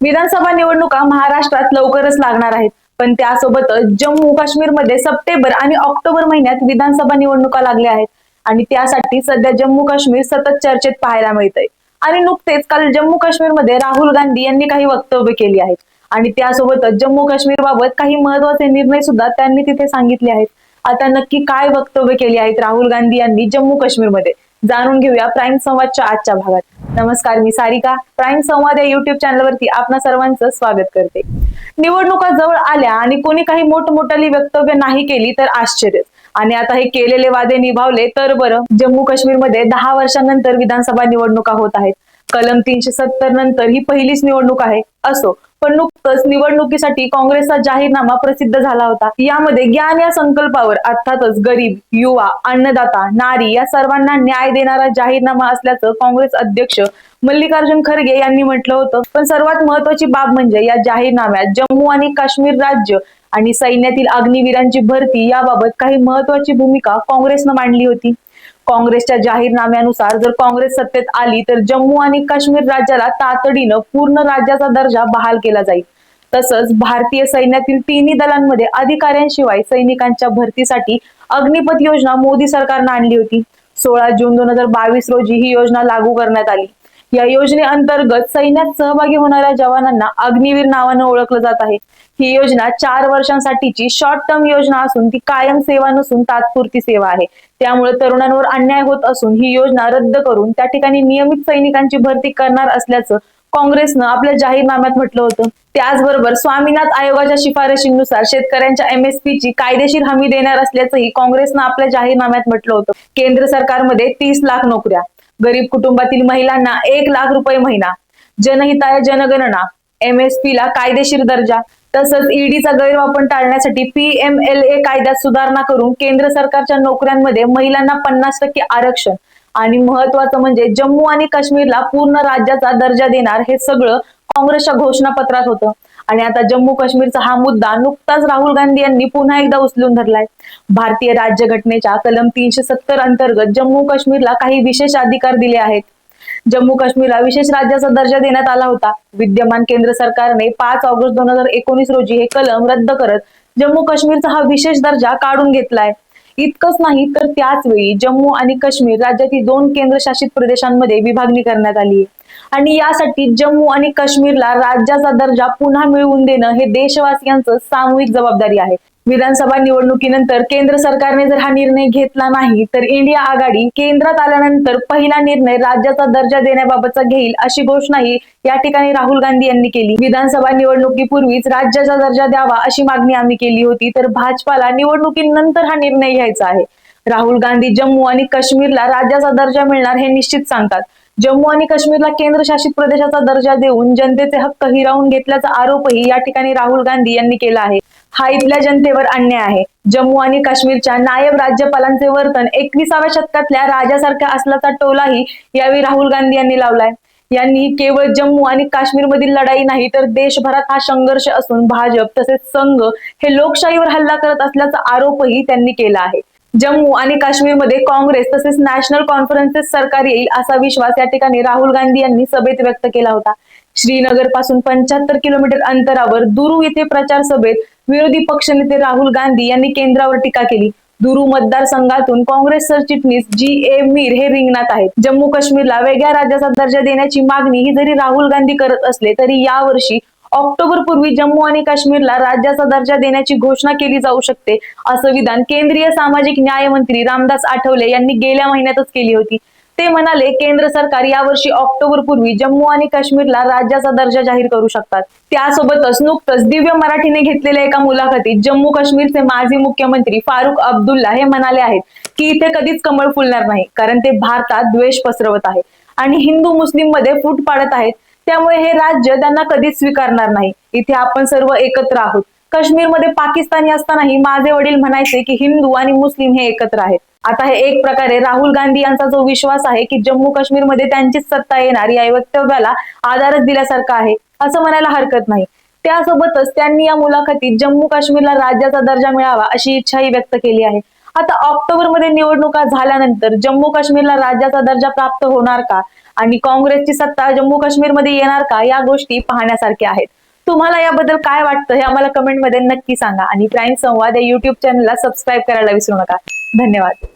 विधानसभा निवडणुका महाराष्ट्रात लवकरच लागणार आहेत. पण त्यासोबतच जम्मू काश्मीरमध्ये सप्टेंबर आणि ऑक्टोबर महिन्यात विधानसभा निवडणुका लागल्या आहेत. आणि त्यासाठी सध्या जम्मू काश्मीर सतत चर्चेत पाहायला मिळतंय. आणि नुकतेच काल जम्मू काश्मीरमध्ये राहुल गांधी यांनी काही वक्तव्य केली आहेत. आणि त्यासोबतच जम्मू काश्मीर बाबत काही महत्त्वाचे निर्णय सुद्धा त्यांनी तिथे सांगितले आहेत. आता नक्की काय वक्तव्य केली आहेत राहुल गांधी यांनी जम्मू काश्मीरमध्ये? जाणून घेऊया प्राईम संवादच्या आजच्या भागात. नमस्कार मी सारिका. प्राईम संवाद या युट्यूब चॅनलवरती आपणा सर्वांचं स्वागत करते. निवडणुका जवळ आल्या आणि कोणी काही मोठमोठाली वक्तव्य नाही केली तर आश्चर्य. आणि आता हे केलेले वादे निभावले तर बरं जम्मू काश्मीरमध्ये दहा वर्षांनंतर विधानसभा निवडणुका होत आहेत. कलम तीनशे सत्तर नंतर ही पहिलीच निवडणूक आहे असो. पण नुकतंच निवडणुकीसाठी काँग्रेसचा जाहीरनामा प्रसिद्ध झाला होता. यामध्ये ज्ञान या संकल्पावर अर्थातच गरीब युवा अन्नदाता नारी या सर्वांना न्याय देणारा जाहीरनामा असल्याचं काँग्रेस अध्यक्ष मल्लिकार्जुन खरगे यांनी म्हटलं होतं. पण सर्वात महत्वाची बाब म्हणजे या जाहीरनाम्यात जम्मू आणि काश्मीर राज्य आणि सैन्यातील अग्निवीरांची भरती याबाबत काही महत्वाची भूमिका काँग्रेसनं मांडली होती. काँग्रेसच्या जाहीरनाम्यानुसार जर काँग्रेस सत्तेत आली तर जम्मू आणि काश्मीर राज्याला तातडीनं पूर्ण राज्याचा दर्जा बहाल केला जाईल. तसंच भारतीय सैन्यातील तिन्ही दलांमध्ये अधिकाऱ्यांशिवाय सैनिकांच्या भरतीसाठी अग्निपथ योजना मोदी सरकारनं आणली होती. सोळा जून दोन हजार बावीस रोजी ही योजना लागू करण्यात आली. या योजनेअंतर्गत सैन्यात सहभागी होणाऱ्या जवानांना अग्निवीर नावानं ओळखलं जात आहे. ही योजना चार वर्षांसाठीची शॉर्ट टर्म योजना असून ती कायम सेवा नसून तात्पुरती सेवा आहे. त्यामुळे तरुणांवर अन्याय होत असून ही योजना रद्द करून त्या ठिकाणी नियमित सैनिकांची भरती करणार असल्याचं काँग्रेसनं आपल्या जाहीरनाम्यात म्हटलं होतं. त्याचबरोबर स्वामीनाथ आयोगाच्या शिफारशींनुसार शेतकऱ्यांच्या एमएसपी ची कायदेशीर हमी देणार असल्याचंही काँग्रेसनं आपल्या जाहीरनाम्यात म्हटलं होतं. केंद्र सरकारमध्ये तीस लाख नोकऱ्या गरीब कुटुंबातील महिलांना एक लाख रुपये महिना जनहिताय जनगणना एमएसपी ला कायदेशीर दर्जा तसंच ईडीचा गैरवापर टाळण्यासाठी पीएमएलए कायद्यात सुधारणा करून केंद्र सरकारच्या नोकऱ्यांमध्ये महिलांना पन्नास टक्के आरक्षण. आणि महत्वाचं म्हणजे जम्मू आणि काश्मीरला पूर्ण राज्याचा दर्जा देणार हे सगळं काँग्रेसच्या घोषणापत्रात होतं. आणि आता जम्मू काश्मीरचा हा मुद्दा नुकताच राहुल गांधी यांनी पुन्हा एकदा उचलून धरलाय. भारतीय राज्यघटनेच्या कलम तीनशे सत्तर अंतर्गत जम्मू काश्मीरला काही विशेष अधिकार दिले आहेत. जम्मू काश्मीरला विशेष राज्याचा दर्जा देण्यात आला होता. विद्यमान केंद्र सरकारने पाच ऑगस्ट दोन हजार एकोणीस रोजी हे कलम रद्द करत जम्मू काश्मीरचा हा विशेष दर्जा काढून घेतलाय. इतकंच नाही तर त्याच वेळी जम्मू आणि काश्मीर राज्यातील दोन केंद्रशासित प्रदेशांमध्ये विभागणी करण्यात आली आहे आणि यासाठी जम्मू आणि काश्मीरला राज्याचा दर्जा पुन्हा मिळवून देणं हे देशवासियांचं सामूहिक जबाबदारी आहे. विधानसभा निवडणुकीनंतर केंद्र सरकारने जर हा निर्णय घेतला नाही तर इंडिया आघाडी केंद्रात आल्यानंतर पहिला निर्णय राज्याचा दर्जा देण्याबाबतचा घेईल अशी घोषणाही या ठिकाणी राहुल गांधी यांनी केली. विधानसभा निवडणुकीपूर्वीच राज्याचा दर्जा द्यावा अशी मागणी आम्ही केली होती तर भाजपाला निवडणुकीनंतर हा निर्णय घ्यायचा आहे. राहुल गांधी जम्मू आणि काश्मीरला राज्याचा दर्जा मिळणार हे निश्चित सांगतात. जम्मू आणि काश्मीरला केंद्रशासित प्रदेशाचा दर्जा देऊन जनतेचे हक्क हिरावून घेतल्याचा आरोपही या ठिकाणी राहुल गांधी यांनी केला आहे. हा इथल्या जनतेवर अन्याय आहे. जम्मू आणि काश्मीरच्या नायब राज्यपालांचे वर्तन एकविसाव्या शतकातल्या राजासारख्या असल्याचा टोलाही यावेळी राहुल गांधी यांनी लावलाय. यांनी केवळ जम्मू आणि काश्मीर मधील लढाई नाही तर देशभरात हा संघर्ष असून भाजप तसेच संघ हे लोकशाहीवर हल्ला करत असल्याचा आरोपही त्यांनी केला आहे. जम्मू आणि काश्मीरमध्ये काँग्रेस तसेच नॅशनल कॉन्फरन्सेस सरकार येईल असा विश्वास या ठिकाणी राहुल गांधी यांनी सभेत व्यक्त केला होता. श्रीनगरपासून पंच्याहत्तर किलोमीटर अंतरावर दुरू येथे प्रचार सभेत विरोधी पक्षनेते राहुल गांधी यांनी केंद्रावर टीका केली. दुरू मतदारसंघातून काँग्रेस सरचिटणीस जी ए मीर हे रिंगणात आहेत. जम्मू काश्मीरला वेगळ्या राज्याचा दर्जा देण्याची मागणी ही जरी राहुल गांधी करत असले तरी यावर्षी ऑक्टोबर पूर्वी जम्मू आणि काश्मीरला राज्याचा दर्जा देण्याची घोषणा केली जाऊ शकते असं विधान केंद्रीय सामाजिक न्याय मंत्री रामदास आठवले यांनी गेल्या महिन्यातच केली होती. ते म्हणाले केंद्र सरकार यावर्षी ऑक्टोबर पूर्वी जम्मू आणि काश्मीरला राज्याचा दर्जा जाहीर करू शकतात. त्यासोबतच नुकतंच दिव्य मराठीने घेतलेल्या एका मुलाखतीत जम्मू काश्मीरचे माजी मुख्यमंत्री फारुख अब्दुल्ला हे म्हणाले आहेत की इथे कधीच कमळ फुलणार नाही कारण ते भारतात द्वेष पसरवत आहे आणि हिंदू मुस्लिममध्ये फूट पाडत आहेत. त्यामुळे हे राज्य त्यांना कधीच स्वीकारणार नाही. इथे आपण सर्व एकत्र आहोत. काश्मीरमध्ये पाकिस्तानी असतानाही माझे वडील म्हणायचे की हिंदू आणि मुस्लिम हे एकत्र आहेत. आता हे एक प्रकारे राहुल गांधी यांचा जो विश्वास आहे की जम्मू काश्मीरमध्ये त्यांचीच सत्ता येणार या वक्तव्याला आधारच दिल्यासारखा आहे असं म्हणायला हरकत नाही. त्यासोबतच त्यांनी या मुलाखतीत जम्मू काश्मीरला राज्याचा दर्जा मिळावा अशी इच्छाही व्यक्त केली आहे. आता ऑक्टोबरमध्ये निवडणुका झाल्यानंतर जम्मू काश्मीरला राज्याचा दर्जा प्राप्त होणार का? आणि काँग्रेसची सत्ता जम्मू काश्मीरमध्ये येणार का? या गोष्टी पाहण्यासारख्या आहेत. तुम्हाला याबद्दल काय वाटतं हे आम्हाला कमेंटमध्ये नक्की सांगा. आणि प्राईम संवाद या युट्यूब चॅनलला सबस्क्राईब करायला विसरू नका. धन्यवाद.